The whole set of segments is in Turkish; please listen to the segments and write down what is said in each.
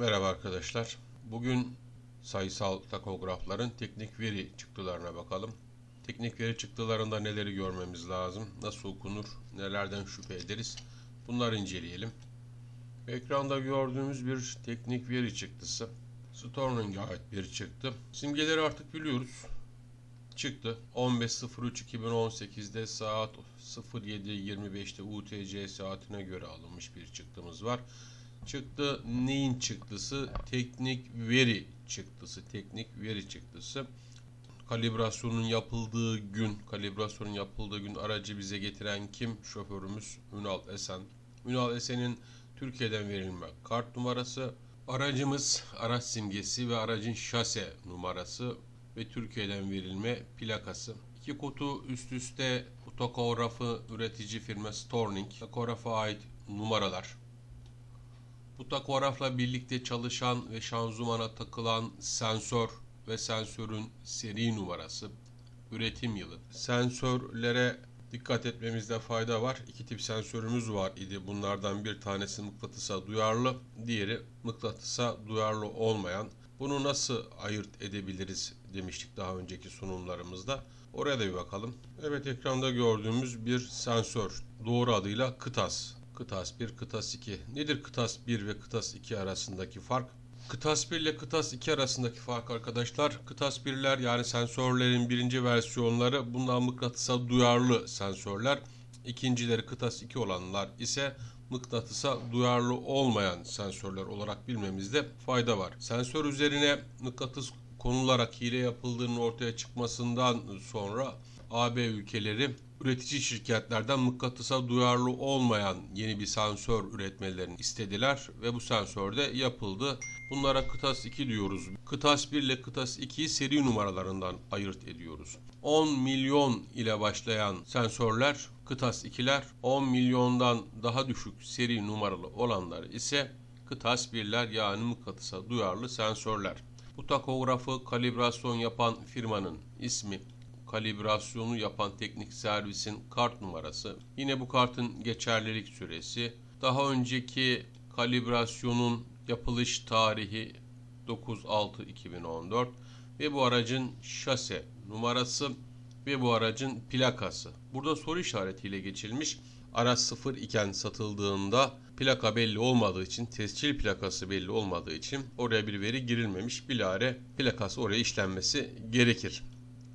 Merhaba arkadaşlar. Bugün sayısal takografların teknik veri çıktılarına bakalım. Teknik veri çıktılarında neleri görmemiz lazım, nasıl okunur, nelerden şüphe ederiz bunları inceleyelim. Ekranda gördüğümüz bir teknik veri çıktısı. Storning'e ait bir çıktı. Simgeleri artık biliyoruz. Çıktı. 15.03.2018'de saat 07.25'te UTC saatine göre alınmış bir çıktımız var. Çıktı neyin çıktısı? Teknik veri çıktısı. Teknik veri çıktısı. Kalibrasyonun yapıldığı gün, kalibrasyonun yapıldığı gün aracı bize getiren kim? Şoförümüz Ünal Esen. Ünal Esen'in Türkiye'den verilme kart numarası, aracımız, araç simgesi ve aracın şase numarası ve Türkiye'den verilme plakası. İki kutu üst üste takografı üretici firma Storning. Takografa ait numaralar. Bu takografla birlikte çalışan ve şanzımana takılan sensör ve sensörün seri numarası, üretim yılı. Sensörlere dikkat etmemizde fayda var. İki tip sensörümüz var idi. Bunlardan bir tanesi mıknatısa duyarlı, diğeri mıknatısa duyarlı olmayan. Bunu nasıl ayırt edebiliriz demiştik daha önceki sunumlarımızda. Oraya da bir bakalım. Evet ekranda gördüğümüz bir sensör. Doğru adıyla kıtas. Kıtas 1, kıtas 2. Nedir kıtas 1 ve kıtas 2 arasındaki fark? Kıtas 1 ile kıtas 2 arasındaki fark arkadaşlar. Kıtas 1'ler yani sensörlerin birinci versiyonları bundan mıknatısa duyarlı sensörler. İkincileri kıtas 2 olanlar ise mıknatısa duyarlı olmayan sensörler olarak bilmemizde fayda var. Sensör üzerine mıknatıs konularak hile yapıldığının ortaya çıkmasından sonra AB ülkeleri üretici şirketlerden mıknatısa duyarlı olmayan yeni bir sensör üretmelerini istediler ve bu sensör de yapıldı. Bunlara kıtas 2 diyoruz. Kıtas 1 ile kıtas 2'yi seri numaralarından ayırt ediyoruz. 10 milyon ile başlayan sensörler kıtas 2'ler, 10 milyondan daha düşük seri numaralı olanlar ise kıtas 1'ler yani mıknatısa duyarlı sensörler. Bu takografı kalibrasyon yapan firmanın ismi, kalibrasyonu yapan teknik servisin kart numarası, yine bu kartın geçerlilik süresi, daha önceki kalibrasyonun yapılış tarihi 9-6-2014 ve bu aracın şase numarası ve bu aracın plakası. Burada soru işaretiyle geçilmiş. Araç sıfır iken satıldığında plaka belli olmadığı için, tescil plakası belli olmadığı için oraya bir veri girilmemiş. Bilare plakası oraya işlenmesi gerekir.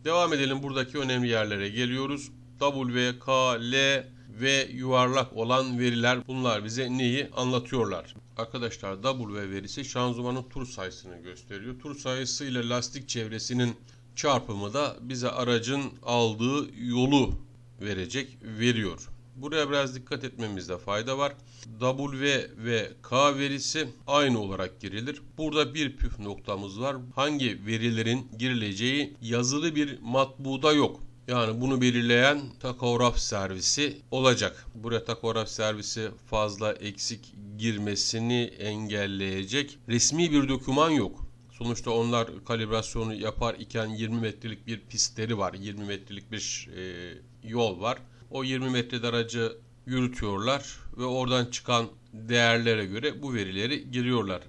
Devam edelim buradaki önemli yerlere geliyoruz. W, K, L ve yuvarlak olan veriler bunlar bize neyi anlatıyorlar? Arkadaşlar W verisi şanzımanın tur sayısını gösteriyor. Tur sayısı ile lastik çevresinin çarpımı da bize aracın aldığı yolu verecek, veriyor. Buraya biraz dikkat etmemizde fayda var. W ve K verisi aynı olarak girilir. Burada bir püf noktamız var. Hangi verilerin girileceği yazılı bir matbuda yok. Yani bunu belirleyen takograf servisi olacak. Buraya takograf servisi fazla eksik girmesini engelleyecek resmi bir doküman yok. Sonuçta onlar kalibrasyonu yapar iken 20 metrelik bir pistleri var. 20 metrelik bir e, yol var. O 20 metre aracı yürütüyorlar ve oradan çıkan değerlere göre bu verileri giriyorlar.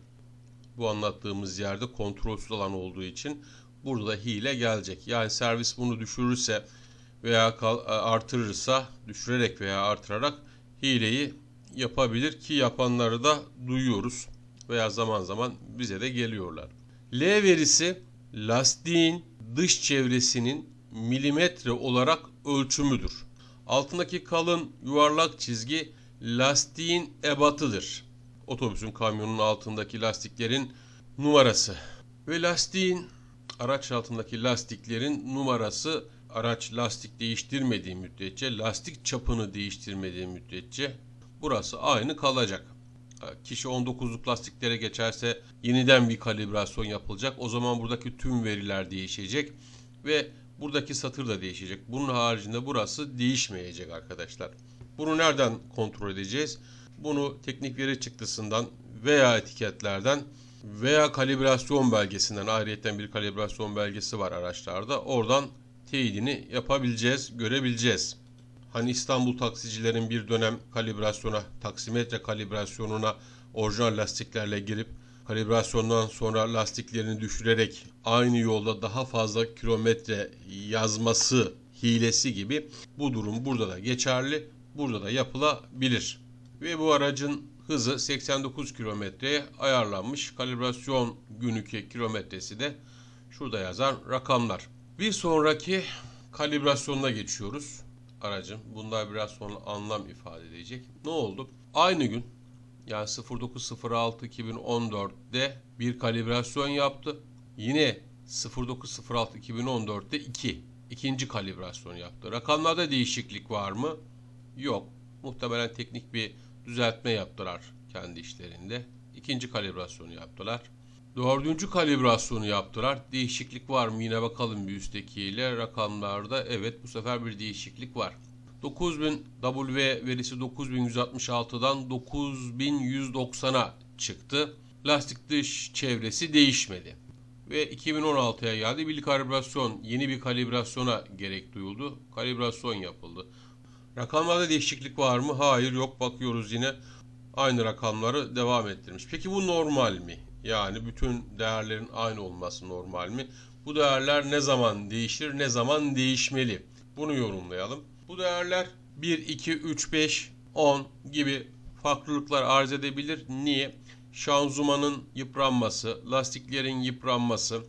Bu anlattığımız yerde kontrolsüz alan olduğu için burada hile gelecek. Yani servis bunu düşürürse veya artırırsa düşürerek veya artırarak hileyi yapabilir ki yapanları da duyuyoruz veya zaman zaman bize de geliyorlar. L verisi lastiğin dış çevresinin milimetre olarak ölçümüdür. Altındaki kalın yuvarlak çizgi lastiğin ebatıdır. Otobüsün kamyonun altındaki lastiklerin numarası. Ve lastiğin araç altındaki lastiklerin numarası araç lastik değiştirmediği müddetçe, lastik çapını değiştirmediği müddetçe burası aynı kalacak. Kişi 19'luk lastiklere geçerse yeniden bir kalibrasyon yapılacak. O zaman buradaki tüm veriler değişecek ve buradaki satır da değişecek. Bunun haricinde burası değişmeyecek arkadaşlar. Bunu nereden kontrol edeceğiz? Bunu teknik veri çıktısından veya etiketlerden veya kalibrasyon belgesinden ayrıyeten bir kalibrasyon belgesi var araçlarda. Oradan teyidini yapabileceğiz, görebileceğiz. Hani İstanbul taksicilerin bir dönem kalibrasyona, taksimetre kalibrasyonuna orijinal lastiklerle girip kalibrasyondan sonra lastiklerini düşürerek aynı yolda daha fazla kilometre yazması hilesi gibi bu durum burada da geçerli. Burada da yapılabilir. Ve bu aracın hızı 89 kilometreye ayarlanmış. Kalibrasyon günlük kilometresi de şurada yazan rakamlar. Bir sonraki kalibrasyonuna geçiyoruz aracın. Bunlar biraz sonra anlam ifade edecek. Ne oldu? Aynı gün yani 09.06.2014'de bir kalibrasyon yaptı. Yine 09.06.2014'te 2. ikinci kalibrasyon yaptı. Rakamlarda değişiklik var mı? Yok. Muhtemelen teknik bir düzeltme yaptılar kendi işlerinde. İkinci kalibrasyonu yaptılar. Dördüncü kalibrasyonu yaptılar. Değişiklik var mı? Yine bakalım bir üsttekiyle. Rakamlarda evet bu sefer bir değişiklik var. 9000 W verisi 9166'dan 9190'a çıktı. Lastik dış çevresi değişmedi. Ve 2016'ya geldi. Bir kalibrasyon, yeni bir kalibrasyona gerek duyuldu. Kalibrasyon yapıldı. Rakamlarda değişiklik var mı? Hayır yok. Bakıyoruz yine aynı rakamları devam ettirmiş. Peki bu normal mi? Yani bütün değerlerin aynı olması normal mi? Bu değerler ne zaman değişir, ne zaman değişmeli? Bunu yorumlayalım. Bu değerler 1, 2, 3, 5, 10 gibi farklılıklar arz edebilir. Niye? Şanzımanın yıpranması, lastiklerin yıpranması,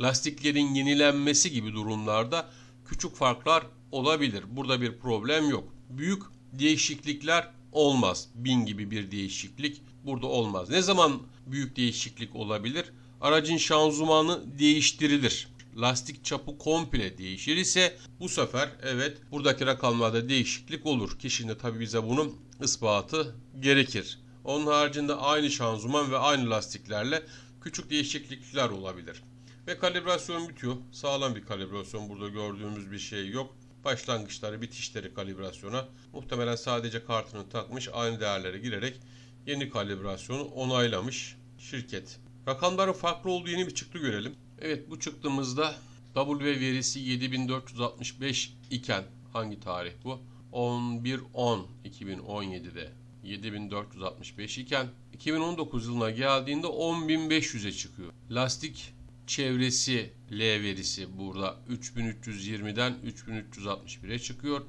lastiklerin yenilenmesi gibi durumlarda küçük farklar olabilir. Burada bir problem yok. Büyük değişiklikler olmaz. Bin gibi bir değişiklik burada olmaz. Ne zaman büyük değişiklik olabilir? Aracın şanzımanı değiştirilir. Lastik çapı komple değişir ise bu sefer evet buradaki rakamlarda değişiklik olur. Kişinin tabi bize bunun ispatı gerekir. Onun haricinde aynı şanzıman ve aynı lastiklerle küçük değişiklikler olabilir. Ve kalibrasyon bitiyor. Sağlam bir kalibrasyon. Burada gördüğümüz bir şey yok. Başlangıçları, bitişleri kalibrasyona. Muhtemelen sadece kartını takmış, aynı değerlere girerek yeni kalibrasyonu onaylamış şirket. Rakamların farklı olduğu yeni bir çıktı görelim. Evet bu çıktığımızda W verisi 7465 iken hangi tarih bu? 11-10-2017'de 7465 iken 2019 yılına geldiğinde 10500'e çıkıyor. Lastik çevresi L verisi burada 3320'den 3361'e çıkıyor.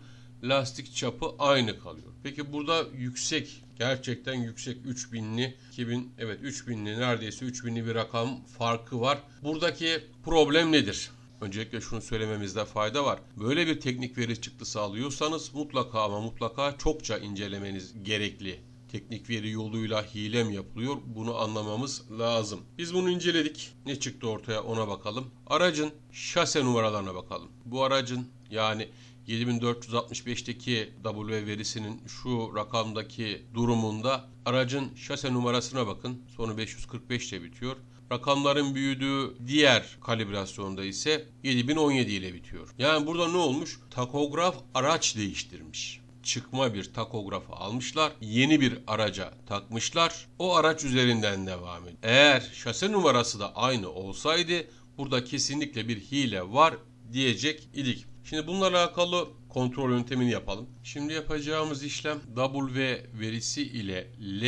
Lastik çapı aynı kalıyor. Peki burada yüksek gerçekten yüksek 3000'li 2000 evet 3000'li neredeyse 3000'li bir rakam farkı var. Buradaki problem nedir? Öncelikle şunu söylememizde fayda var. Böyle bir teknik veri çıktısı alıyorsanız mutlaka ama mutlaka çokça incelemeniz gerekli teknik veri yoluyla hile mi yapılıyor? Bunu anlamamız lazım. Biz bunu inceledik. Ne çıktı ortaya ona bakalım. Aracın şase numaralarına bakalım. Bu aracın yani 7465'teki W verisinin şu rakamdaki durumunda aracın şase numarasına bakın. Sonu 545 ile bitiyor. Rakamların büyüdüğü diğer kalibrasyonda ise 7017 ile bitiyor. Yani burada ne olmuş? Takograf araç değiştirmiş çıkma bir takografı almışlar. Yeni bir araca takmışlar. O araç üzerinden devam ediyor. Eğer şase numarası da aynı olsaydı burada kesinlikle bir hile var diyecek idik. Şimdi bunlarla alakalı kontrol yöntemini yapalım. Şimdi yapacağımız işlem W verisi ile L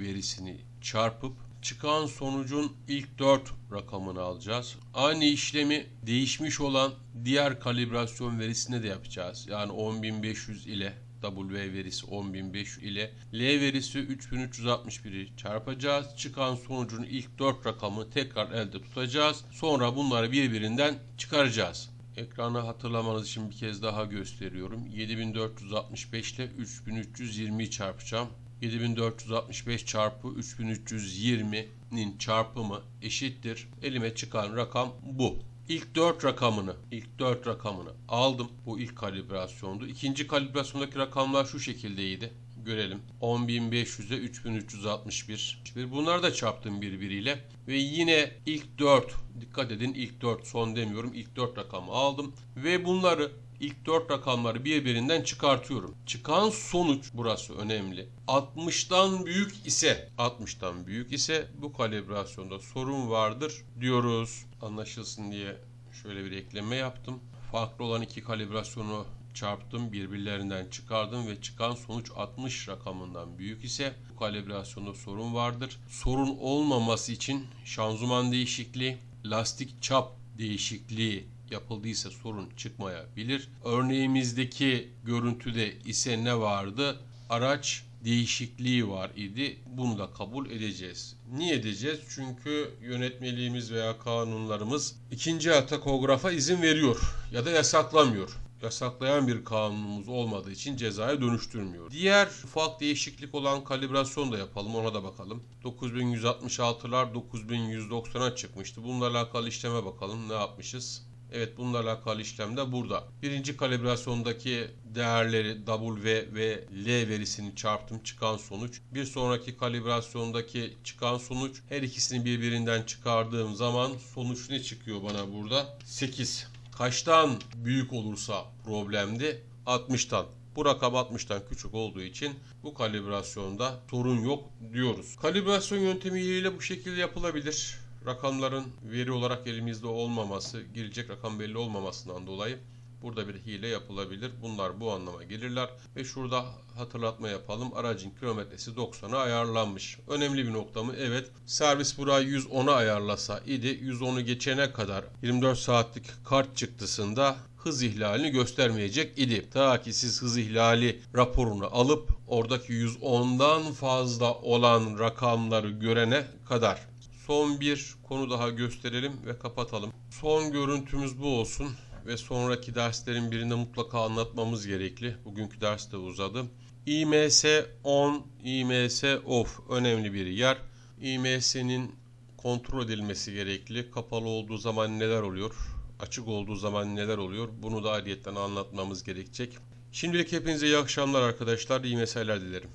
verisini çarpıp çıkan sonucun ilk 4 rakamını alacağız. Aynı işlemi değişmiş olan diğer kalibrasyon verisine de yapacağız. Yani 10500 ile W verisi 10500 ile L verisi 3361'i çarpacağız. Çıkan sonucun ilk 4 rakamını tekrar elde tutacağız. Sonra bunları birbirinden çıkaracağız. Ekranı hatırlamanız için bir kez daha gösteriyorum. 7465 ile 3320'yi çarpacağım. 7465 çarpı 3320'nin çarpımı eşittir. Elime çıkan rakam bu. İlk 4 rakamını, ilk 4 rakamını aldım. Bu ilk kalibrasyondu. İkinci kalibrasyondaki rakamlar şu şekildeydi. Görelim. 10.500'e 3361. Bunları da çarptım birbiriyle. Ve yine ilk 4, dikkat edin ilk 4 son demiyorum. ilk 4 rakamı aldım. Ve bunları ilk 4 rakamları birbirinden çıkartıyorum. Çıkan sonuç burası önemli. 60'tan büyük ise 60'tan büyük ise bu kalibrasyonda sorun vardır diyoruz. Anlaşılsın diye şöyle bir ekleme yaptım. Farklı olan iki kalibrasyonu çarptım, birbirlerinden çıkardım ve çıkan sonuç 60 rakamından büyük ise bu kalibrasyonda sorun vardır. Sorun olmaması için şanzıman değişikliği, lastik çap değişikliği yapıldıysa sorun çıkmayabilir. Örneğimizdeki görüntüde ise ne vardı? Araç değişikliği var idi. Bunu da kabul edeceğiz. Niye edeceğiz? Çünkü yönetmeliğimiz veya kanunlarımız ikinci el takografa izin veriyor ya da yasaklamıyor. Yasaklayan bir kanunumuz olmadığı için cezaya dönüştürmüyor. Diğer ufak değişiklik olan kalibrasyon da yapalım ona da bakalım. 9166'lar 9190'a çıkmıştı. Bununla alakalı işleme bakalım ne yapmışız. Evet bununla alakalı işlem de burada. Birinci kalibrasyondaki değerleri W ve L verisini çarptım çıkan sonuç. Bir sonraki kalibrasyondaki çıkan sonuç her ikisini birbirinden çıkardığım zaman sonuç ne çıkıyor bana burada? 8. Kaçtan büyük olursa problemdi? 60'tan. Bu rakam 60'tan küçük olduğu için bu kalibrasyonda sorun yok diyoruz. Kalibrasyon yöntemiyle bu şekilde yapılabilir. Rakamların veri olarak elimizde olmaması, girecek rakam belli olmamasından dolayı burada bir hile yapılabilir. Bunlar bu anlama gelirler ve şurada hatırlatma yapalım. Aracın kilometresi 90'a ayarlanmış. Önemli bir nokta mı? Evet. Servis burayı 110'a ayarlasa idi. 110'u geçene kadar 24 saatlik kart çıktısında hız ihlalini göstermeyecek idi. Ta ki siz hız ihlali raporunu alıp oradaki 110'dan fazla olan rakamları görene kadar. Son bir konu daha gösterelim ve kapatalım. Son görüntümüz bu olsun ve sonraki derslerin birinde mutlaka anlatmamız gerekli. Bugünkü ders de uzadı. IMS on, IMS off önemli bir yer. IMS'nin kontrol edilmesi gerekli. Kapalı olduğu zaman neler oluyor? Açık olduğu zaman neler oluyor? Bunu da ayrıyetten anlatmamız gerekecek. Şimdilik hepinize iyi akşamlar arkadaşlar. İyi mesailer dilerim.